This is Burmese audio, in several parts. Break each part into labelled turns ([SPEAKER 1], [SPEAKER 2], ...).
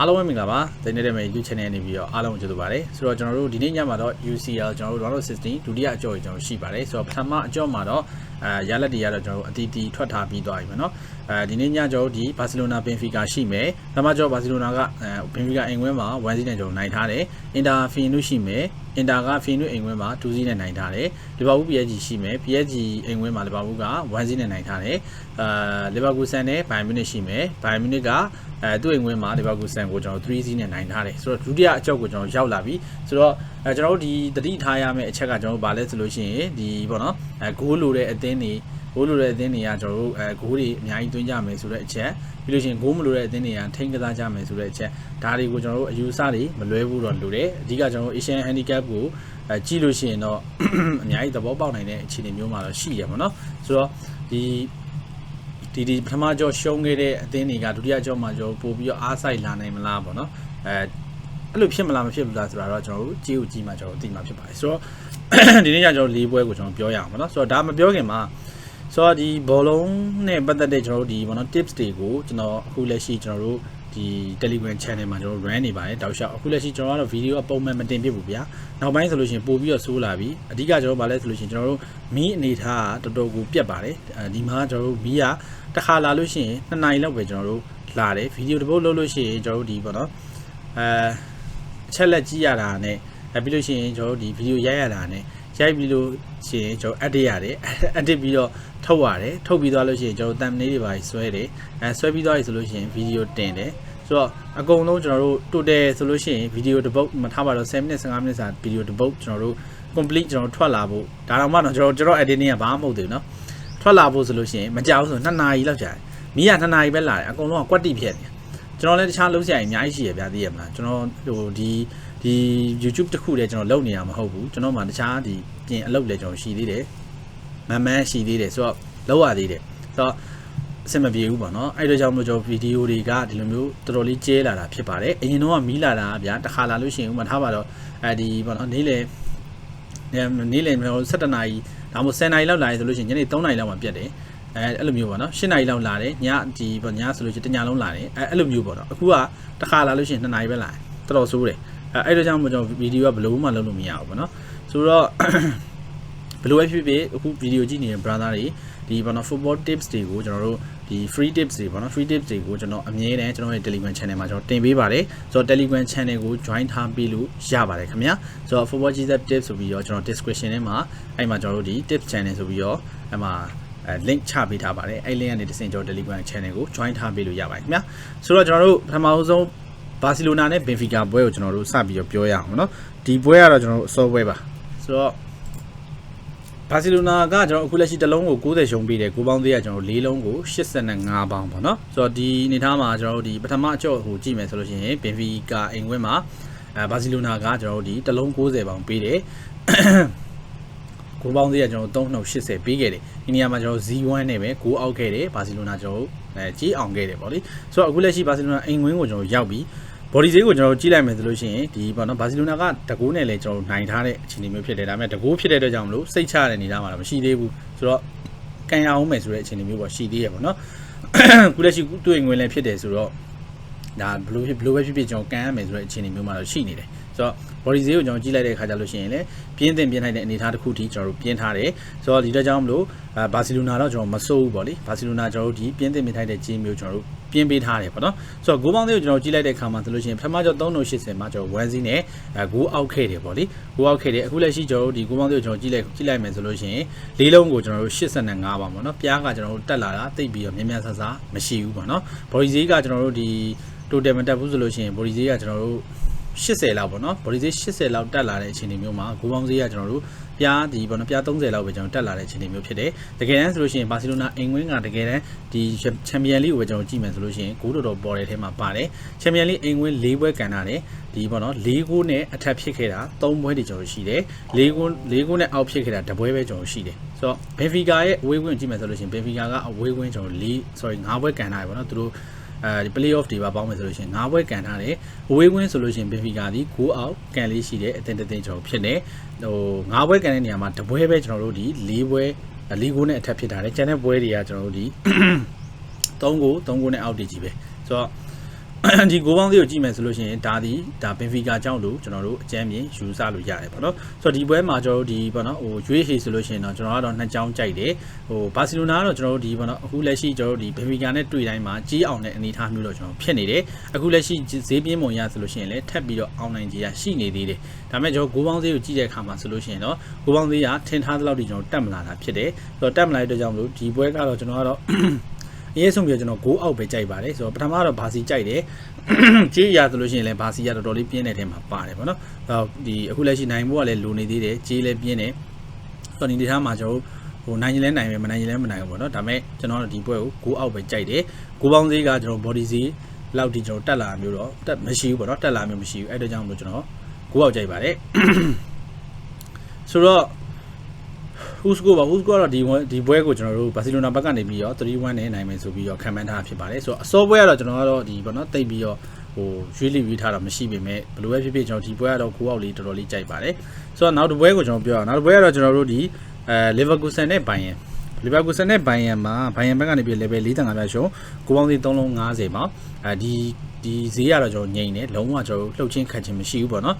[SPEAKER 1] အားလုံးပဲမင်္ဂလာပါဒိနေတဲ့မဲ့ YouTube channel နေပြီးတော့အားလုံးကိုကြိုဆိုပါရစေဆိုတော့ကျွန်တော်တို့ဒီနေ့ညမှာတော့ UCL ကျွန်တော်တို့ round of 16ဒုတိယအကြော်ကြီးကျွန်တော်ရှိပါတယ်ဆိုတော့ပထမအကြော်မှာတော့အဲရလက်တွေကတော့ကျွန်တော်တို့အတီးတီးထွက်ထားပြီးသွားပြီမယ်နော်အဲဒီနေ့ညကျွန်တော်တို့ဒီဘာစီလိုနာဘင်ဖီကာရှိမယ်ပထမကြော်ဘာစီလိုနာကအဲဘင်ဖီကာအိမ်ဝဲမှာ1စီးနဲ့ကျွန်တော်နိုင်ထားတယ်အင်တာဖင်နုရှိမယ် အင်တာကဖင်နုအိမ်ဝဲမှာ2စီးနဲ့နိုင်ထားတယ်လီဗာပူး PSG ရှိမယ် PSG အိမ်ဝဲမှာလီဗာပူးက1စီးနဲ့နိုင်ထားတယ်အာလီဗာပူးဆန်နဲ့ဘိုင်မြူနစ်ရှိမယ်ဘိုင်မြူနစ်ကအဲသူ့အိမ်ဝဲမှာလီဗာပူးဆန်ကိုကျွန်တော်3စီးနဲ့နိုင်ထားတယ်ဆိုတော့ဒုတိယအကြောက်ကိုကျွန်တော်ရောက်လာပြီဆိုတော့အဲကျွန်တော်တို့ဒီတတိထားရမယ့်အချက်ကကျွန်တော်တို့ဗာလဲဆိုလို့ရှိရင်ဒီပေါ့နော်အဲဂိုးလိုတဲ့အသင်းတွေဂိုးလိုတဲ့အသင်းတွေကကျွန်တော်တို့အဲဂိုးတွေအများကြီးသွင်းကြမယ်ဆိုတဲ့အချက် ပြီးလို့ရှိရင်ဂိုးမလိုတဲ့အသင်းတွေကထိန်းကစားကြမယ်ဆိုတဲ့အချက်ဒါတွေကိုကျွန်တော်တို့အယူဆတွေမလွဲဘူးတော့လိုတယ်အဓိကကျွန်တော်တို့ Asian Handicap ကိုအဲကြည့်လို့ရှိရင်တော့အများကြီးသဘောပေါက်နိုင်တဲ့အခြေအနေမျိုးမှာတော့ရှိတယ်ပေါ့နော်ဆိုတော့ဒီဒီဒီပထမကြောရှုံးခဲ့တဲ့အသင်းတွေကဒုတိယကြောမှာကြောပို့ပြီးတော့အားစိုက်လာနိုင်မလားပေါ့နော်အဲအဲ့လိုဖြစ်မလားမဖြစ်ဘူးလားဆိုတာတော့ကျွန်တော်တို့ကြည့်ဦးကြည့်မှကျွန်တော်တို့သိမှာဖြစ်ပါတယ်ဆိုတော့ဒီနေ့ကျကျွန်တော်၄ပွဲကိုကျွန်တော်ပြောရအောင်ပေါ့နော်ဆိုတော့ဒါမပြောခင်မှာ ဆိုတော့ဒီဘောလုံးနဲ့ပတ်သက်တဲ့ကျွန်တော်တို့ဒီဘောနော် tips တွေကိုကျွန်တော်အခုလက်ရှိကျွန်တော်တို့ဒီ Telegram channel မှာကျွန်တော် run နေပါတယ်တောက်လျှောက်အခုလက်ရှိကျွန်တော်ကတော့ဗီဒီယိုအပုံမှန်မတင်ဖြစ်ဘူးဗျာနောက်ပိုင်းဆိုလို့ရှိရင်ပို့ပြီးတော့ဆိုးလာပြီအဓိကကျွန်တော်ဗာလဲဆိုလို့ရှိရင်ကျွန်တော်တို့မီးအနေထားကတော်တော်ကိုပြတ်ပါတယ်အဲဒီမှာကျွန်တော်တို့မီးကတစ်ခါလာလို့ရှိရင်2နာရီလောက်ပဲကျွန်တော်တို့လာတယ်ဗီဒီယိုတစ်ပုတ်လုပ်လို့ရှိရင်ကျွန်တော်တို့ဒီပေါ့နော်အဲအချက်လက်ကြည့်ရတာနဲ့အဲပြီးလို့ရှိရင်ကျွန်တော်တို့ဒီဗီဒီယိုရိုက်ရတာနဲ့ ရိုက်ပြီးလို့ရှိရင်ကျွန်တော် edit ရတယ် edit ပြီးတော့ထုတ်ရတယ်ထုတ်ပြီးသွားလို့ရှိရင်ကျွန်တော် thumbnail တွေပါဆွဲတယ်အဲဆွဲပြီးသွားပြီဆိုလို့ရှိရင်ဗီဒီယိုတင်တယ်ဆိုတော့အကုန်လုံးကျွန်တော်တို့ total ဆိုလို့ရှိရင်ဗီဒီယိုတစ်ပုတ်မထားပါတော့10မိနစ်15မိနစ်စာဗီဒီယိုတစ်ပုတ်ကျွန်တော်တို့ complete ကျွန်တော်ထွက်လာဖို့ဒါတော့မှတော့ကျွန်တော်ကျွန်တော် editing ကဘာမှမဟုတ်သေးဘူးเนาะထွက်လာဖို့ဆိုလို့ရှိရင်မကြောက်ဆို2နာရီလောက်ကြာတယ်မိက2နာရီပဲလာတယ်အကုန်လုံးကကွက်တိဖြစ်နေကျွန်တော်လည်းတခြားလုံးစရာအများကြီးရှိရဗျာသိရမလားကျွန်တော်ဟိုဒီ ဒီ YouTube တစ်ခုတည်းကျွန်တော်လုပ်နေတာမဟုတ်ဘူးကျွန်တော်မှတခြားဒီပြင်အလုပ်လည်းကျွန်တော်ရှိသေးတယ်မမှန်ရှိသေးတယ်ဆိုတော့လောက်ရသေးတယ်ဆိုတော့အဆင်မပြေဘူးပေါ့နော်အဲ့တော့ကြောင့်မို့ကျွန်တော်ဗီဒီယိုတွေကဒီလိုမျိုးတော်တော်လေးကျဲလာတာဖြစ်ပါတယ်အရင်တော့ကမီးလာတာဗျာတစ်ခါလာလို့ရှိရင်ဥမာထားပါတော့အဲဒီပေါ့နော်နေ့လေနေ့လေ17နာရီဒါမှမဟုတ်10နာရီလောက်လာရဆိုလို့ရှိရင်ညနေ3နာရီလောက်မှပြတ်တယ်အဲအဲ့လိုမျိုးပေါ့နော်7နာရီလောက်လာတယ်ညဒီပေါ့ညဆိုလို့ရှိရင်တညလုံးလာတယ်အဲအဲ့လိုမျိုးပေါ့နော်အခုကတစ်ခါလာလို့ရှိရင်2နာရီပဲလာတယ်တော်တော်ဆိုးတယ် အဲအဲ့ဒါကြောင့်မို့ကျွန်တော်ဗီဒီယိုကဘယ်လိုမှလုပ်လို့မရဘူးပေါ့နော်ဆိုတော့ဘယ်လိုပဲဖြစ်ဖြစ်အခုဗီဒီယိုကြည့်နေတဲ့ brother တွေဒီပေါ့နော် football tips တွေကိုကျွန်တော်တို့ဒီ free tips တွေပေါ့နော် free tips တွေကိုကျွန်တော်အမြဲတမ်းကျွန်တော်ရဲ့ Telegram channel မှာကျွန်တော်တင်ပေးပါတယ်ဆိုတော့ Telegram channel ကို join ထားပြီးလို့ရပါတယ်ခင်ဗျာဆိုတော့ football GZ tips ဆိုပြီးတော့ကျွန်တော် description ထဲမှာအဲ့မှာကျွန်တော်တို့ဒီ tips channel ဆိုပြီးတော့အဲ့မှာအဲ link ချပေးထားပါတယ်အဲ့ link ကနေတစ်ဆင့်ကျွန်တော် Telegram channel ကို join ထားပေးလို့ရပါတယ်ခင်ဗျာဆိုတော့ကျွန်တော်တို့ပထမဆုံး ဘာစီလိုနာနဲ့ဘင်ဖီကာပွဲကိုကျွန်တော်တို့စပြီးတော့ပြောရအောင်เนาะဒီပွဲကတော့ကျွန်တော်တို့အစောပွဲပါဆိုတော့ဘာစီလိုနာကကျွန်တော်အခုလက်ရှိတစ်လုံးကို90ရှုံးပေးတယ်ကိုပေါင်းသေးရကျွန်တော်၄လုံးကို85ပေါင်းပေါ့เนาะဆိုတော့ဒီအနေထားမှာကျွန်တော်တို့ဒီပထမအကျော့ဟိုကြည့်မယ်ဆိုလို့ရှိရင်ဘင်ဖီကာအိမ်ခွင်းမှာအဲဘာစီလိုနာကကျွန်တော်တို့ဒီတစ်လုံး90ပေါင်းပေးတယ်ကိုပေါင်းသေးရကျွန်တော်တို့380ပေးခဲ့တယ်ဒီနေရာမှာကျွန်တော်0-1နဲ့ပဲ6အောက်ခဲ့တယ်ဘာစီလိုနာကျွန်တော်တို့အဲကြီးအောင်ခဲ့တယ်ပေါ့လေဆိုတော့အခုလက်ရှိဘာစီလိုနာအိမ်ခွင်းကိုကျွန်တော်ရောက်ပြီး ဘော်ဒီဈေးကိုကျွန်တော်တို့ကြည့်လိုက်မယ်ဆိုလို့ရှိရင်ဒီပေါ့နော်ဘာစီလိုနာကတကူနဲ့လည်းကျွန်တော်တို့နိုင်ထားတဲ့အခြေအနေမျိုးဖြစ်တယ်ဒါပေမဲ့တကူဖြစ်တဲ့အတွက်ကြောင့်မလို့စိတ်ချတဲ့နေသားမှာတော့မရှိသေးဘူးဆိုတော့ကန်ရအောင်မယ်ဆိုတဲ့အခြေအနေမျိုးပေါ့ရှိသေးရပေါ့နော်ခုလက်ရှိတွေ့ငွေလည်းဖြစ်တယ်ဆိုတော့ဒါဘလို့ဖြစ်ဘလို့ပဲဖြစ်ဖြစ်ကျွန်တော်ကန်ရမယ်ဆိုတဲ့အခြေအနေမျိုးမှာတော့ရှိနေတယ်ဆိုတော့ body ဈေးကိုကျွန်တော်ကြည့်လိုက်တဲ့အခါကျလို့ရှိရင်လည်းပြင်းတင်ပြင်းထိုက်တဲ့အနေအထားတစ်ခုထိကျွန်တော်တို့ပြင်းထားတယ်ဆိုတော့ဒီတော့ကြောင့်မလို့ဘာစီလိုနာတော့ကျွန်တော်မစိုးဘူးပေါ့လေဘာစီလိုနာကျွန်တော်တို့ဒီပြင်းတင်ပြင်းထိုက်တဲ့ဂျင်းမျိုးကျွန်တော်တို့ ပြင်းပေးထားတယ်ပေါ့နော်ဆိုတော့ဂိုးပေါင်းသေးကိုကျွန်တော်ကြည့်လိုက်တဲ့အခါမှာဆိုလို့ရှိရင်ပထမကျော်3080မှာကျွန်တော်1စီးနဲ့ဂိုးအောက်ခဲ့တယ်ပေါ့လေဂိုးအောက်ခဲ့တယ်အခုလက်ရှိကျွန်တော်တို့ဒီဂိုးပေါင်းသေးကိုကျွန်တော်ကြည့်လိုက်ကြည့်လိုက်မယ်ဆိုလို့ရှိရင်လေးလုံးကိုကျွန်တော်တို့85ပါပေါ့နော်ပြားကကျွန်တော်တို့တက်လာတာတိတ်ပြီးတော့မြင်းမြန်းဆဆမရှိဘူးပေါ့နော် body ဈေးကကျွန်တော်တို့ဒီ total မတက်ဘူးဆိုလို့ရှိရင် body ဈေးကကျွန်တော်တို့ 80လောက်ပေါ့နော် body ဈေး80လောက်တက်လာတဲ့အခြေအနေမျိုးမှာဂိုးပေါင်းဈေးကကျွန်တော်တို့ပြားဒီပေါ့နော်ပြား30လောက်ပဲကျွန်တော်တက်လာတဲ့အခြေအနေမျိုးဖြစ်တယ်တကယ်တမ်းဆိုလို့ရှိရင်ဘာစီလိုနာအိမ်ဝင်းကတကယ်တမ်းဒီချန်ပီယံလိကိုပဲကျွန်တော်ကြည့်မယ်ဆိုလို့ရှိရင်ဂိုးတော်တော်ပေါ်တဲ့ထဲမှာပါတယ်ချန်ပီယံလိအိမ်ဝင်း၄ပွဲကန်တာတယ်ဒီပေါ့နော်၄ဂိုးနဲ့အထက်ဖြစ်ခဲ့တာ၃ပွဲတွေကျွန်တော်ရှိတယ်၄ဂိုး၄ဂိုးနဲ့အောက်ဖြစ်ခဲ့တာတပွဲပဲကျွန်တော်ရှိတယ်ဆိုတော့ဘန်ဖီကာရဲ့အဝေးကွင်းကြည့်မယ်ဆိုလို့ရှိရင်ဘန်ဖီကာကအဝေးကွင်းကျွန်တော်၄ sorry ၅ပွဲကန်တာပဲပေါ့နော်သူတို့ အဲဒီ play off တွေပါပေါင်းမယ်ဆိုလို့ရှိရင်၅ဘွဲကန်ထားတယ်အဝေးကွင်းဆိုလို့ရှိရင်ဘင်ဖီကာဒီ9အောက်ကန်လေးရှိတယ်အတင်းတင်းကျွန်တော်ဖြစ်နေဟို၅ဘွဲကန်တဲ့နေရာမှာတပွဲပဲကျွန်တော်တို့ဒီ၄ဘွဲ၄ကိုနဲ့အထက်ဖြစ်ထားတယ်ကျန်တဲ့ဘွဲတွေကကျွန်တော်တို့ဒီ3ကို3ကိုနဲ့အောက်တည်ကြီးပဲဆိုတော့ ဒီဂိုးပေါင်းသေးကိုကြည့်မယ်ဆိုလို့ရှိရင်ဒါဒီဒါဘင်ဖီကာကြောင့်လို့ကျွန်တော်တို့အကြမ်းမြင်ယူဆလို့ရတယ်ပေါ့နော်ဆိုတော့ဒီပွဲမှာကျွန်တော်တို့ဒီပေါ့နော်ဟိုရွေးဟေဆိုလို့ရှိရင်တော့ကျွန်တော်ကတော့နှစ်ကြောင်းကြိုက်တယ်ဟိုဘာစီလိုနာကတော့ကျွန်တော်တို့ဒီပေါ့နော်အခုလက်ရှိကျွန်တော်တို့ဒီဘင်ဖီကာနဲ့တွေ့တိုင်းမှာကြီးအောင်တဲ့အနေအထားမျိုးတော့ကျွန်တော်ဖြစ်နေတယ်အခုလက်ရှိဈေးပြင်းပုံရဆိုလို့ရှိရင်လည်းထပ်ပြီးတော့အောင်နိုင်ကြီးရရှိနေသေးတယ်ဒါပေမဲ့ကျွန်တော်ဂိုးပေါင်းသေးကိုကြည့်တဲ့အခါမှာဆိုလို့ရှိရင်တော့ဂိုးပေါင်းသေးကထင်ထားသလောက်ထိကျွန်တော်တက်မလာတာဖြစ်တယ်ဆိုတော့တက်မလာတဲ့အတွက်ကြောင့်မလို့ဒီပွဲကတော့ကျွန်တော်ကတော့ အရေးဆုံးပြကျွန်တော်6အောက်ပဲကြိုက်ပါတယ်ဆိုတော့ပထမတော့ဘာစီကြိုက်တယ်ကြေးရဆိုလို့ရှိရင်လည်းဘာစီရတော်တော်လေးပြင်းတဲ့ထဲမှာပါတယ်ပေါ့နော်ဟောဒီအခုလက်ရှိနိုင်ဖို့ကလည်းလိုနေသေးတယ်ကြေးလည်းပြင်းတယ်ဆိုတော့ဒီထားမှာကျွန်တော်ဟိုနိုင်ရင်လည်းနိုင်မယ်မနိုင်ရင်လည်းမနိုင်ဘူးပေါ့နော်ဒါပေမဲ့ကျွန်တော်ဒီပွဲကို6အောက်ပဲကြိုက်တယ်6ပေါင်းသေးကကျွန်တော် body စီလောက်ဒီကျွန်တော်တက်လာမျိုးတော့တက်မရှိဘူးပေါ့နော်တက်လာမျိုးမရှိဘူးအဲ့ဒါကြောင့်မလို့ကျွန်တော်6အောက်ကြိုက်ပါတယ်ဆိုတော့ ဟူစကိုပါဟူစကိုကတော့ဒီဒီပွဲကိုကျွန်တော်တို့ဘာစီလိုနာဘက်ကနေပြီးတော့3-1နဲ့နိုင်မယ်ဆိုပြီးတော့ခံမှန်းထားဖြစ်ပါတယ်ဆိုတော့အစောပွဲကတော့ကျွန်တော်ကတော့ဒီဘောနော်တိတ်ပြီးတော့ဟိုရွေးလိရွေးထားတာမရှိပေမဲ့ဘယ်လိုပဲဖြစ်ဖြစ်ကျွန်တော်ဒီပွဲကတော့ကိုအောက်လေးတော်တော်လေးကြိုက်ပါတယ်ဆိုတော့နောက်တစ်ပွဲကိုကျွန်တော်ပြောအောင်နောက်တစ်ပွဲကတော့ကျွန်တော်တို့ဒီအဲလီဗာပူးဆန်နဲ့ဘိုင်ယန်လီဗာပူးဆန်နဲ့ဘိုင်ယန်မှာဘိုင်ယန်ဘက်ကနေပြီး level 45ပြရှုံးကိုပေါင်းစီ3လုံး90ပါအဲဒီဒီဈေးကတော့ကျွန်တော်ငိမ့်နေလုံးဝကျွန်တော်လှုပ်ချင်းခတ်ချင်းမရှိဘူးပေါ့နော်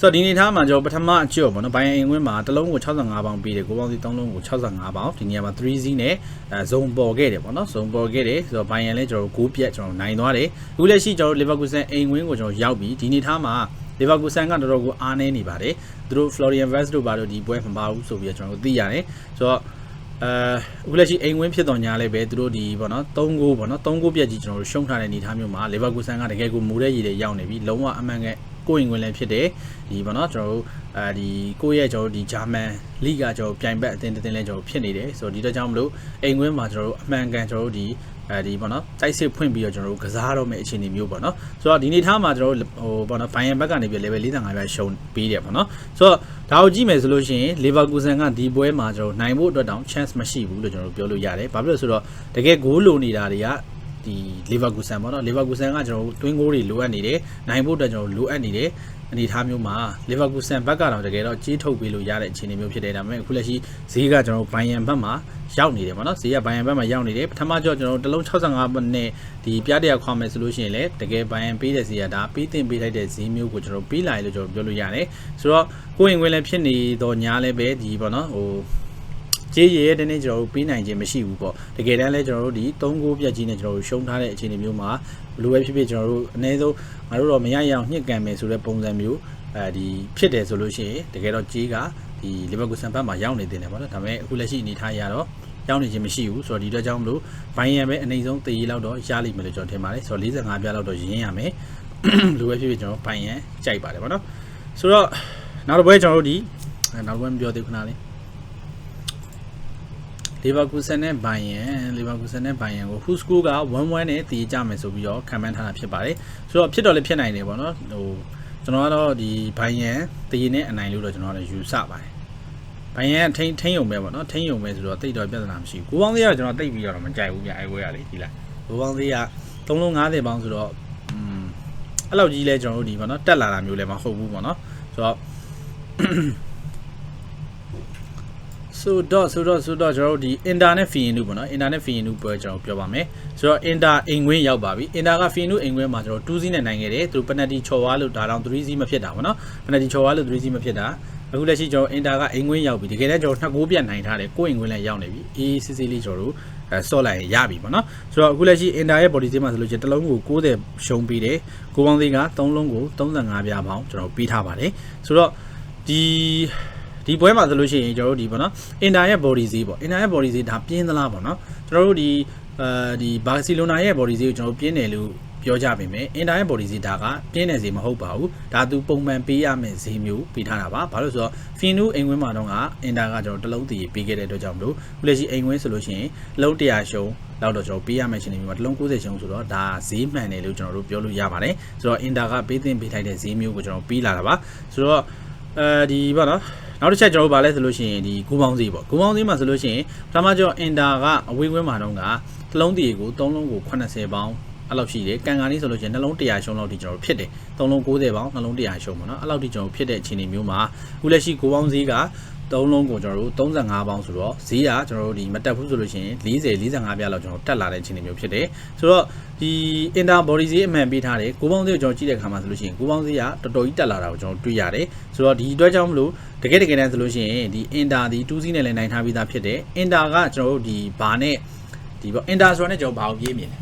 [SPEAKER 1] ဆိုတော့ဒီနေ့ထားမှာကျွန်တော်ပထမအကျော်ပေါ့နော်ဘိုင်ယန်အင်ဝင်းမှာတစ်လုံးကို65ပေါင်ပေးတယ်ကိုပေါင်းစီ3လုံးကို65ပေါင်ဒီနေရာမှာ3 Z နဲ့အဲဇုံပေါ်ခဲ့တယ်ပေါ့နော်ဇုံပေါ်ခဲ့တယ်ဆိုတော့ဘိုင်ယန်လည်းကျွန်တော်6ပြက်ကျွန်တော်နိုင်သွားတယ်အခုလက်ရှိကျွန်တော်လီဗာပူးဆန်အိမ်ဝင်းကိုကျွန်တော်ရောက်ပြီဒီနေ့ထားမှာလီဗာပူးဆန်ကတော်တော်ကိုအားနည်းနေပါတယ်သူတို့ Florian Vest တို့ဘာလို့ဒီပွဲမပါဘူးဆိုပြီးတော့ကျွန်တော်တို့သိရတယ်ဆိုတော့အဲအခုလက်ရှိအိမ်ဝင်းဖြစ်တော်ညာလဲပဲသူတို့ဒီပေါ့နော်3ဂိုးပေါ့နော်3ဂိုးပြက်ကြီးကျွန်တော်တို့ရှုံးထားတဲ့အနေအထားမျိုးမှာလီဗာပူးဆန်ကတကယ်ကိုမူတဲ့ရည်တွေရောက်နေပြီလုံးဝအမှန်က ကိုယ်ရင်ဝင်လည်းဖြစ်တယ်ဒီပေါ့နော်ကျွန်တော်တို့အဲဒီကိုယ့်ရဲ့ကျွန်တော်တို့ဒီဂျာမန်လိကကျွန်တော်ပြိုင်ဘက်အသင်းတစ်သင်းလဲကျွန်တော်ဖြစ်နေတယ်ဆိုတော့ဒီတော့ကြောင့်မလို့အိမ်ဝင်းမှာကျွန်တော်တို့အမှန်ကန်ကျွန်တော်တို့ဒီအဲဒီပေါ့နော်တိုက်စစ်ဖွင့်ပြီးတော့ကျွန်တော်တို့ကစားတော့မယ့်အခြေအနေမျိုးပေါ့နော်ဆိုတော့ဒီနေ့ထားမှာကျွန်တော်တို့ဟိုပေါ့နော်ဘိုင်ယန်ဘက်ကနေပြီး level 45ပဲရှုံးပေးတယ်ပေါ့နော်ဆိုတော့ဒါကိုကြည့်မယ်ဆိုလို့ရှိရင်လီဗာပူးဆန်ကဒီပွဲမှာကျွန်တော်နိုင်ဖို့အတွက်တောင် chance မရှိဘူးလို့ကျွန်တော်တို့ပြောလို့ရတယ်ဘာဖြစ်လို့ဆိုတော့တကယ်ဂိုးလိုနေတာတွေက ဒီလီဗာပူးဆန်ပေါ့နော်လီဗာပူးဆန်ကကျွန်တော်တို့တွင်းဂိုးတွေလိုအပ်နေတယ်နိုင်ဖို့အတွက်ကျွန်တော်လိုအပ်နေတယ်အနေထားမျိုးမှာလီဗာပူးဆန်ဘက်ကတော့တကယ်တော့ကြီးထုတ်ပေးလို့ရတဲ့အခြေအနေမျိုးဖြစ်တယ်ဒါပေမဲ့အခုလက်ရှိဈေးကကျွန်တော်တို့ဘိုင်ယန်ဘက်မှာရောက်နေတယ်ပေါ့နော်ဈေးကဘိုင်ယန်ဘက်မှာရောက်နေတယ်ပထမကြောကျွန်တော်တို့တလုံး65ပတ်နဲ့ဒီပြားတရခွာမယ်ဆိုလို့ရှိရင်လည်းတကယ်ဘိုင်ယန်ပေးတဲ့ဈေးကဒါပေးတင်ပေးလိုက်တဲ့ဈေးမျိုးကိုကျွန်တော်ပေးလာရလို့ကျွန်တော်ပြောလို့ရတယ်ဆိုတော့ကိုယ်ရင်ဝင်လည်းဖြစ်နေတော့ညာလည်းပဲဒီပေါ့နော်ဟို ကြေးရရဲ့တနေ့ကျွန်တော်တို့ပေးနိုင်ခြင်းမရှိဘူးပေါ့တကယ်တမ်းလဲကျွန်တော်တို့ဒီ3ဂိုးပြတ်ကြီးနဲ့ကျွန်တော်တို့ရှုံးထားတဲ့အခြေအနေမျိုးမှာဘယ်လိုပဲဖြစ်ဖြစ်ကျွန်တော်တို့အနည်းဆုံးငါတို့တော့မရရအောင်ညှစ်ကန်မယ်ဆိုတဲ့ပုံစံမျိုးအဲဒီဖြစ်တယ်ဆိုလို့ရှိရင်တကယ်တော့ကြေးကဒီလီဗာပူးဆန်ဘက်မှာရောက်နေတင်တယ်ပေါ့နော်ဒါပေမဲ့အခုလက်ရှိအနေထားရတော့ရောက်နေခြင်းမရှိဘူးဆိုတော့ဒီအတွက်ကြောင့်မလို့ဘိုင်းရံပဲအနေဆုံးတည်ရလောက်တော့ရလိမ့်မယ်လို့ကျွန်တော်ထင်ပါတယ်ဆိုတော့45ပြားလောက်တော့ရင်းရမယ်လူပဲဖြစ်ဖြစ်ကျွန်တော်ဘိုင်းရံကြိုက်ပါတယ်ပေါ့နော်ဆိုတော့နောက်တစ်ပွဲကျွန်တော်တို့ဒီနောက်တစ်ပွဲမပြောသေးခုနလေး လီဗာပူးဆန်နဲ့ဘိုင်ယန်လီဗာပူးဆန်နဲ့ဘိုင်ယန်ကိုဟူစကူက1-1နဲ့တည်ကြမယ်ဆိုပြီးတော့ခံမှန်းထားတာဖြစ်ပါတယ်ဆိုတော့ဖြစ်တော့လည်းဖြစ်နိုင်တယ်ပေါ့နော်ဟိုကျွန်တော်ကတော့ဒီဘိုင်ယန်တည်နဲ့အနိုင်လို့တော့ကျွန်တော်လည်းယူဆပါတယ်ဘိုင်ယန်ထိန်းထိန်းယုံပဲပေါ့နော်ထိန်းယုံပဲဆိုတော့တိတ်တော့ပြဿနာမရှိဘူးကိုပေါင်းသေးကကျွန်တော်တိတ်ပြီးတော့မကြိုက်ဘူးဗျအဲဝဲရလေဒီလားကိုပေါင်းသေးက3လုံး90ပေါင်းဆိုတော့อืมအဲ့လောက်ကြီးလဲကျွန်တော်တို့ဒီပေါ့နော်တက်လာတာမျိုးလည်းမဟုတ်ဘူးပေါ့နော်ဆိုတော့ ဆိုတော့ဆိုတော့ဆိုတော့ကျွန်တော်တို့ဒီ internet fienu ပေါ့နော် internet fienu ပွဲကျွန်တော်ပြောပါမယ်ဆိုတော့ inter အိမ်ခွင်းရောက်ပါပြီ inter က fienu အိမ်ခွင်းမှာကျွန်တော်2စီးနဲ့နိုင်ခဲ့တယ်သူ penalty ချော်သွားလို့ဒါတောင်3စီးမဖြစ်တာပေါ့နော် penalty ချော်သွားလို့3စီးမဖြစ်တာအခုလက်ရှိကျွန်တော် inter ကအိမ်ခွင်းရောက်ပြီတကယ်တမ်းကျွန်တော်နှစ်ကိုးပြတ်နိုင်ထားတယ်ကိုယ်အိမ်ခွင်းလည်းရောက်နေပြီအေးစစ်စစ်လေးကျွန်တော်တို့အဲဆော့လိုက်ရပြီပေါ့နော်ဆိုတော့အခုလက်ရှိ inter ရဲ့ body ဈေးမှာဆိုလို့ချင်းတစ်လုံးကို60ရှုံးပေးတယ်ကိုပေါင်းသေးက3လုံးကို35ပြားပေါင်းကျွန်တော်ပေးထားပါတယ်ဆိုတော့ဒီ ဒီပွဲမှာဆိုလို့ရှိရင်ကျွန်တော်တို့ဒီပေါ့နော်အင်တာရဲ့ body ဈေးပေါ့အင်တာရဲ့ body ဈေးဒါပြင်းသလားပေါ့နော်ကျွန်တော်တို့ဒီအဲဒီဘာစီလိုနာရဲ့ body ဈေးကိုကျွန်တော်တို့ပြင်းတယ်လို့ပြောကြပါမယ်အင်တာရဲ့ body ဈေးဒါကပြင်းတဲ့ဈေးမဟုတ်ပါဘူးဒါသူပုံမှန်ပေးရမယ့်ဈေးမျိုးပေးထားတာပါဘာလို့ဆိုတော့ Finu အိမ်ဝင်းမှာတော့ကအင်တာကကျွန်တော်တလုံးတည်ပေးခဲ့တဲ့အတွက်ကြောင့်မလို့ခုလက်ရှိအိမ်ဝင်းဆိုလို့ရှိရင်လုံး100ရှုံးလောက်တော့ကျွန်တော်ပေးရမယ့်ရှင်နေမျိုးမှာတလုံး90ရှုံးဆိုတော့ဒါဈေးမှန်တယ်လို့ကျွန်တော်တို့ပြောလို့ရပါတယ်ဆိုတော့အင်တာကပေးသင့်ပေးထိုက်တဲ့ဈေးမျိုးကိုကျွန်တော်ပေးလာတာပါဆိုတော့အဲဒီပေါ့နော် နောက်တစ်ချက်ကျွန်တော်တို့ဗာလဲဆိုလို့ရှိရင်ဒီဂူပေါင်းဈေးပေါ့ဂူပေါင်းဈေးမှာဆိုလို့ရှိရင်ပထမကျော်အင်တာကအဝေးကွင်းမှာတော့ကတစ်လုံးတည်းကို3လုံးကို80ပေါင်းအဲ့လောက်ရှိတယ်ကန်ကာနီဆိုလို့ရှိရင်နှလုံး100ရှုံးလောက်ဒီကျွန်တော်ဖြစ်တယ်3လုံး90ပေါင်းနှလုံး100ရှုံးပေါ့နော်အဲ့လောက်ဒီကျွန်တော်ဖြစ်တဲ့အခြေအနေမျိုးမှာအခုလက်ရှိဂိုးပေါင်းဈေးကသုံးလုံးကိုကျွန်တော်တို့35ပေါင်းဆိုတော့ဈေးကကျွန်တော်တို့ဒီမတက်ဘူးဆိုလို့ရှိရင်40 45ပြားလောက်ကျွန်တော်တက်လာတဲ့အခြေအနေမျိုးဖြစ်တယ်ဆိုတော့ဒီ inter body ဈေးအမှန်ပေးထားတယ်ကိုပေါင်းဈေးကိုကျွန်တော်ကြည့်တဲ့အခါမှာဆိုလို့ရှိရင်ကိုပေါင်းဈေးကတော်တော်ကြီးတက်လာတာကိုကျွန်တော်တွေ့ရတယ်ဆိုတော့ဒီအတွက်ကြောင့်မလို့ တကယ်တကယ်တမ်းဆိုလို့ရှိရင်ဒီ inter ဒီ2စီးနဲ့လည်းနိုင်ထားပြီးသားဖြစ်တယ် inter ကကျွန်တော်တို့ဒီဘာနဲ့ဒီပေါ့ inter ဆိုတာနဲ့ကျွန်တော်ဘာကိုပြေးမြင်လဲ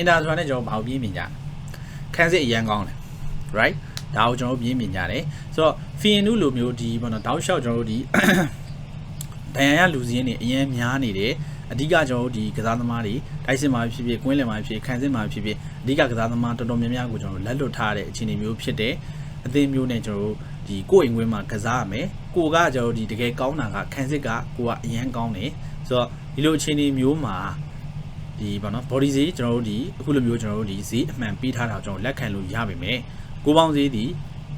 [SPEAKER 1] inter ဆိုတာနဲ့ကျွန်တော်ဘာကိုပြေးမြင်ကြလဲခန်းစစ်အရန်ကောင်းတယ် right ဒါကိုကျွန်တော်တို့ပြင်းမြင်ကြတယ်ဆိုတော့ဖီယန်နုလိုမျိုးဒီဘောနော်တောက်လျှောက်ကျွန်တော်တို့ဒီဒဏ်ရာရလူစည်းနေအရင်များနေတယ်အဓိကကျွန်တော်တို့ဒီကစားသမားတွေတိုက်စစ်မှာဖြစ်ဖြစ်ကွင်းလယ်မှာဖြစ်ခံစစ်မှာဖြစ်ဖြစ်အဓိကကစားသမားတော်တော်များများကိုကျွန်တော်တို့လက်လွတ်ထားတဲ့အခြေအနေမျိုးဖြစ်တယ်အသင်းမျိုးနဲ့ကျွန်တော်တို့ ဒီကိုယ့်အိမ်ဝင်းမှာကစားရမယ်ကိုကကျွန်တော်တို့ဒီတကယ်ကောင်းတာကခံစစ်ကကိုကအရင်ကောင်းတယ်ဆိုတော့ဒီလိုအခြေအနေမျိုးမှာဒီဘောနော် body ဈေးကျွန်တော်တို့ဒီအခုလိုမျိုးကျွန်တော်တို့ဒီဈေးအမှန်ပေးထားတာကိုကျွန်တော်လက်ခံလို့ရပါမယ်ကိုပေါင်းဈေးဒီ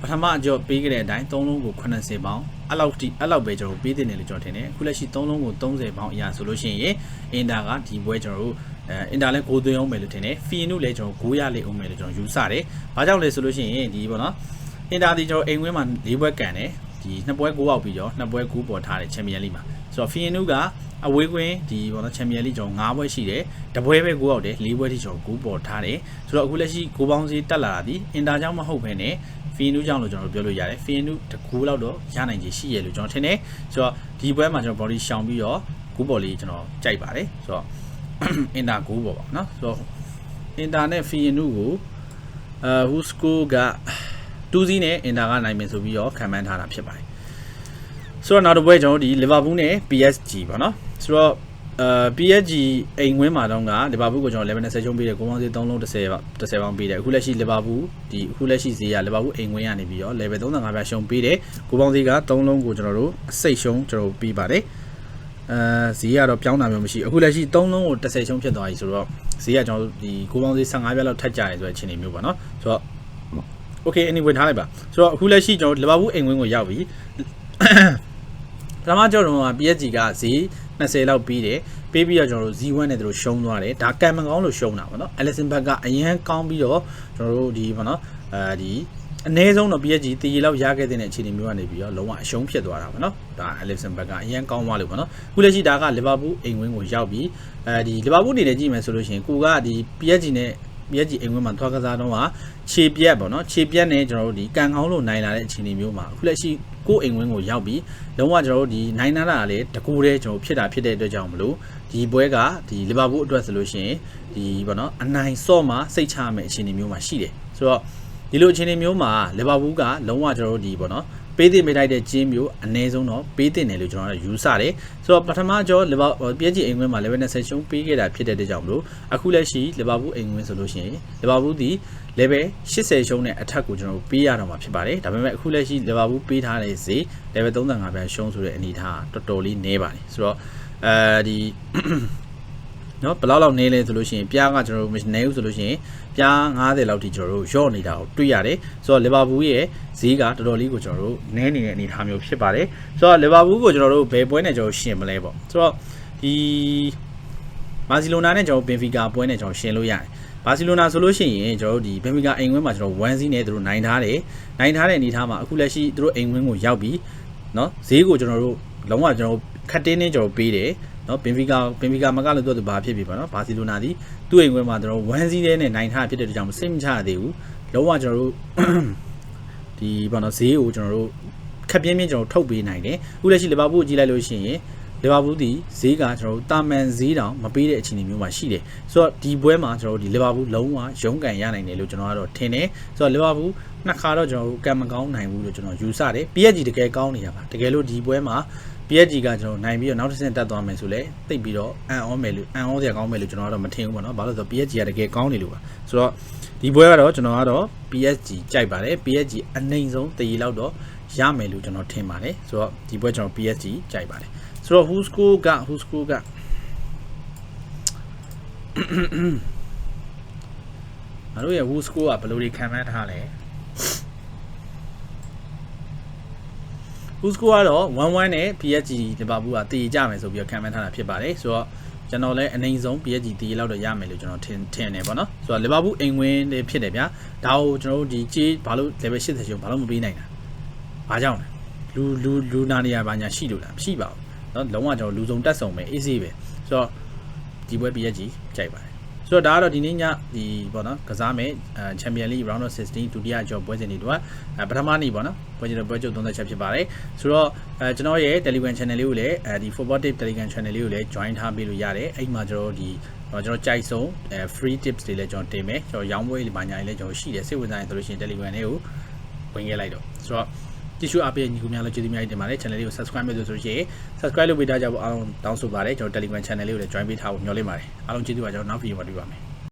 [SPEAKER 1] ပထမအကြော့ပေးခဲ့တဲ့အတိုင်း3လုံးကို80ပေါင်းအဲ့လောက်ထိအဲ့လောက်ပဲကျွန်တော်ပေးတင်တယ်လို့ကျွန်တော်ထင်တယ်အခုလက်ရှိ3လုံးကို30ပေါင်းအရာဆိုလို့ရှိရင်အင်တာကဒီပွဲကျွန်တော်တို့အဲအင်တာလည်း6သွင်းအောင်မယ်လို့ထင်တယ်ဖီနုလည်းကျွန်တော်9ရလိမ့်အောင်မယ်လို့ကျွန်တော်ယူဆတယ်ဘာကြောင့်လဲဆိုလို့ရှိရင်ဒီပေါ့နော် အင်တာဒီကျွန်တော်အိမ်ဝင်းမှာ၄ပွဲကန်တယ်ဒီနှစ်ပွဲ9ပေါက်ပြီးတော့နှစ်ပွဲ9ပေါ်ထားတယ်ချန်ပီယံလိမှာဆိုတော့ဖီနုကအဝေးကွင်းဒီပေါ့နော်ချန်ပီယံလိကျွန်တော်9ပွဲရှိတယ်တပွဲပဲ9ပေါက်တယ်၄ပွဲထိကျွန်တော်9ပေါ်ထားတယ်ဆိုတော့အခုလက်ရှိ9ပေါင်းစီတက်လာတာဒီအင်တာကြောင့်မဟုတ်ဘဲနဲ့ဖီနူးကြောင့်လို့ကျွန်တော်တို့ပြောလို့ရတယ်ဖီနူးတကူလောက်တော့ရနိုင်ခြေရှိရလို့ကျွန်တော်ထင်တယ်ဆိုတော့ဒီပွဲမှာကျွန်တော် body ရှောင်ပြီးတော့ကူးဘော်လေးကျွန်တော်ကြိုက်ပါတယ်ဆိုတော့အင်တာကူးဘော်ပါနော်ဆိုတော့အင်တာနဲ့ဖီနူးကိုအဲဟူစကိုက 2စီးနဲ့အင်တာကနိုင်မယ်ဆိုပြီးတော့ခံမှန်းထားတာဖြစ်ပါတယ်ဆိုတော့နောက်တစ်ပွဲကျွန်တော်တို့ဒီ Liverpool နဲ့ PSG ပေါ့နော်ဆိုတော့အာ PSG အိမ်ဝင်းမှာတော့ကလီဗာပူးကိုကျွန်တော်11နဲ့ဆက်ချုံးပေးတယ်ကိုပေါင်းစီ3လုံး30ပါ30ပေါင်းပေးတယ်အခုလက်ရှိလီဗာပူးဒီအခုလက်ရှိဈေးကလီဗာပူးအိမ်ဝင်းရနေပြီးတော့ level 35ပြရှုံးပေးတယ်ကိုပေါင်းစီက3လုံးကိုကျွန်တော်တို့အစိတ်ရှုံးကျွန်တော်တို့ပေးပါတယ်အဲဈေးကတော့ပြောင်းတာမျိုးမရှိအခုလက်ရှိ3လုံးကို30ရှုံးဖြစ်သွားပြီဆိုတော့ဈေးကကျွန်တော်တို့ဒီကိုပေါင်းစီ15ပြလောက်ထပ်ကြရဲဆိုတဲ့အခြေအနေမျိုးပေါ့နော်ဆိုတော့ okay anyway ထားလိုက်ပါဆိုတော့အခုလက်ရှိကျွန်တော်တို့လီဗာပူးအိမ်ဝင်းကိုရောက်ပြီပထမကြောတော့ PSG ကဈေး20လောက်ပြီးတယ်ပေးပြီးတော့ကျွန်တော်တို့ Z1 နဲ့တို့ရှုံးသွားတယ်ဒါကံမကောင်းလို့ရှုံးတာပေါ့နော် Alisson ဘက်ကအရန်ကောင်းပြီးတော့ကျွန်တော်တို့ဒီပေါ့နော်အဲဒီအနည်းဆုံးတော့ PSG တည်လောက်ရခဲ့တဲ့အခြေအနေမျိုးကနေပြီးတော့လုံးဝအရှုံးဖြစ်သွားတာပေါ့နော်ဒါ Alisson ဘက်ကအရန်ကောင်းသွားလို့ပေါ့နော်ခုလက်ရှိဒါက Liverpool အိမ်ဝင်းကိုရောက်ပြီးအဲဒီ Liverpool အနေနဲ့ကြည့်မယ်ဆိုလို့ရှိရင်ကိုကဒီ PSG နဲ့ PSG အိမ်ဝင်းမှာသွားကစားတော့ကခြေပြက်ပေါ့နော်ခြေပြက်နဲ့ကျွန်တော်တို့ဒီကန်ကောင်းလို့နိုင်လာတဲ့အခြေအနေမျိုးမှာအခုလက်ရှိကိုအိမ်ဝင်းကိုရောက်ပြီးလုံးဝကျွန်တော်တို့ဒီနိုင်နာတာလည်းတကူတည်းကျွန်တော်ဖြစ်တာဖြစ်တဲ့အတွက်ကြောင့်မလို့ဒီပွဲကဒီလီဗာပူးအတွက်ဆိုလို့ရှိရင်ဒီပေါ့နော်အနိုင်ဆော့မှာစိတ်ချရမယ့်အခြေအနေမျိုးမှာရှိတယ်ဆိုတော့ဒီလိုအခြေအနေမျိုးမှာလီဗာပူးကလုံးဝကျွန်တော်တို့ဒီပေါ့နော် ပေးတင်ပေးလိုက်တဲ့ကျင်းမျိုးအနည်းဆုံးတော့ပေးတင်တယ်လို့ကျွန်တော်တို့ယူဆတယ်ဆိုတော့ပထမကျော်လီဗာပြည့်ကြည့်အိမ်ဝင်းမှာ level နဲ့ဆက်ရှုံးပေးခဲ့တာဖြစ်တဲ့အတွက်ကြောင့်မလို့အခုလက်ရှိလီဗာပူးအိမ်ဝင်းဆိုလို့ရှိရင်လီဗာပူးဒီ level 80ရှုံးတဲ့အထက်ကိုကျွန်တော်တို့ပေးရတော့မှာဖြစ်ပါတယ်ဒါပေမဲ့အခုလက်ရှိ level ဘူးပေးထားတဲ့ဈေး level 35ပဲရှုံးဆိုတဲ့အနေအထားတော်တော်လေးနည်းပါတယ်ဆိုတော့အဲဒီ နော်ဘယ်လောက်လောက်နည်းလဲဆိုလို့ရှိရင်ပြားကကျွန်တော်တို့မနည်းဘူးဆိုလို့ရှိရင်ပြား90လောက်ထိကျွန်တော်တို့ရော့နေတာကိုတွေ့ရတယ်ဆိုတော့လီဗာပူးရဲ့ဈေးကတော်တော်လေးကိုကျွန်တော်တို့နည်းနေတဲ့အနေအထားမျိုးဖြစ်ပါတယ်ဆိုတော့လီဗာပူးကိုကျွန်တော်တို့ဘယ်ပွဲနဲ့ကျွန်တော်ရှင်မလဲပေါ့ဆိုတော့ဒီဘာစီလိုနာနဲ့ကျွန်တော်ဘင်ဖီကာပွဲနဲ့ကျွန်တော်ရှင်လို့ရတယ်ဘာစီလိုနာဆိုလို့ရှိရင်ကျွန်တော်တို့ဒီဘင်ဖီကာအိမ်ဝင်းမှာကျွန်တော်1စီးနဲ့သူတို့နိုင်ထားတယ်နိုင်ထားတဲ့အနေအထားမှာအခုလက်ရှိသူတို့အိမ်ဝင်းကိုရောက်ပြီးเนาะဈေးကိုကျွန်တော်တို့လုံးဝကျွန်တော်ခတ်တင်းနဲ့ကျွန်တော်ပေးတယ် နော်ဘင်ဖီကာဘင်ဖီကာမကလို့သူကဘာဖြစ်ပြီပေါ့နော်ဘာစီလိုနာဒီသူ့အိမ်ဝင်းမှာကျွန်တော်1စီးနဲ့နိုင်ထားဖြစ်တဲ့အတွက်ကြောင့်စိတ်မချရသေးဘူးလုံးဝကျွန်တော်တို့ဒီပေါ့နော်ဈေးကိုကျွန်တော်တို့ခက်ပြင်းပြင်းကျွန်တော်ထုတ်ပေးနိုင်တယ်အခုလက်ရှိလီဗာပူးကိုကြည့်လိုက်လို့ရှိရင်လီဗာပူးဒီဈေးကကျွန်တော်တို့တာမန်ဈေးတောင်မပေးတဲ့အခြေအနေမျိုးမှာရှိတယ်ဆိုတော့ဒီပွဲမှာကျွန်တော်တို့ဒီလီဗာပူးလုံးဝရုန်းကန်ရနိုင်တယ်လို့ကျွန်တော်ကတော့ထင်တယ်ဆိုတော့လီဗာပူးနှစ်ခါတော့ကျွန်တော်တို့ကံမကောင်းနိုင်ဘူးလို့ကျွန်တော်ယူဆတယ် PSG တကယ်ကောင်းနေတာပါတကယ်လို့ဒီပွဲမှာ PSG ကကျွန်တော်နိုင်ပြီးတော့နောက်တစ်ဆင့်တက်သွားမယ်ဆိုလဲတိတ်ပြီးတော့အန်အောမယ်လို့အန်အောစရာကောင်းမယ်လို့ကျွန်တော်ကတော့မထင်ဘူးပေါ့နော်ဘာလို့လဲဆိုတော့ PSG ကတကယ်ကောင်းနေလို့ပါဆိုတော့ဒီပွဲကတော့ကျွန်တော်ကတော့ PSG ကြိုက်ပါတယ် PSG အနိုင်ဆုံးတည်လောက်တော့ရမယ်လို့ကျွန်တော်ထင်ပါတယ်ဆိုတော့ဒီပွဲကျွန်တော် PSG ကြိုက်ပါတယ်ဆိုတော့ who score က who score ကငါတို့ရဲ့ who score ကဘယ်လိုတွေခံမှန်းထားလဲ who score ကတော့1-1နဲ့ PSG လီဗာပူးကတည်ကြမယ်ဆိုပြီးတော့ခံမှန်းထားတာဖြစ်ပါတယ်ဆိုတော့ကျွန်တော်လည်းအနိုင်ဆုံး PSG တည်လောက်တော့ရမယ်လို့ကျွန်တော်ထင်ထင်တယ်ပေါ့နော်ဆိုတော့လီဗာပူးအိမ်ဝင်လေးဖြစ်တယ်ဗျာဒါကိုကျွန်တော်တို့ဒီကြေးဘာလို့ level 80ကျော်ဘာလို့မပေးနိုင်တာဘာကြောင့်လဲဟ လူလူလူနာနေရပါညာရှိလို့လားမရှိပါဘူးเนาะလုံးဝကျွန်တော်လူစုံတက်ဆုံပဲ easy ပဲဆိုတော့ဒီပွဲပြည့်ကြီးကြိုက်ပါတယ် ဆိုတော့ဒါကတော့ဒီနေ့ညဒီပေါ့နော်ကစားမယ်အဲ Champion League Round of 16ဒုတိယကြောပွဲစဉ်တွေတော့အဲပထမနေ့ပေါ့နော်ပွဲချင်းတော့ပွဲချုပ်30ချက်ဖြစ်ပါတယ်ဆိုတော့အဲကျွန်တော်ရဲ့ Telegram Channel လေးကိုလည်းအဲဒီ Football Tip Telegram Channel လေးကိုလည်း join ထားပေးလို့ရတယ်အဲ့မှာကျွန်တော်ဒီကျွန်တော်ကြိုက်ဆုံးအဲ free tips တွေလည်းကျွန်တော်တင်မယ်ကျွန်တော်ရောင်းပွဲတွေပါညာတွေလည်းကျွန်တော်ရှိတယ်စိတ်ဝင်စားရင်ဆိုလို့ရှိရင် Telegram လေးကိုဝင်ခဲ့လိုက်တော့ဆိုတော့ ကြည့်ရှုအားပေးညီကူများလည်းကျေးဇူးများတင်ပါတယ် channel လေးကို subscribe လုပ်ဆိုလို့ရှိရင် subscribe လုပ်ပေးထားကြဖို့အားလုံးတောင်းဆိုပါတယ်ကျွန်တော် Telegram channel လေးကိုလည်း join ပေးထားဖို့ညွှန်လင့်ပါတယ်အားလုံးကျေးဇူးပါကျွန်တော်နောက်ဗီဒီယိုမှာတွေ့ပါမယ်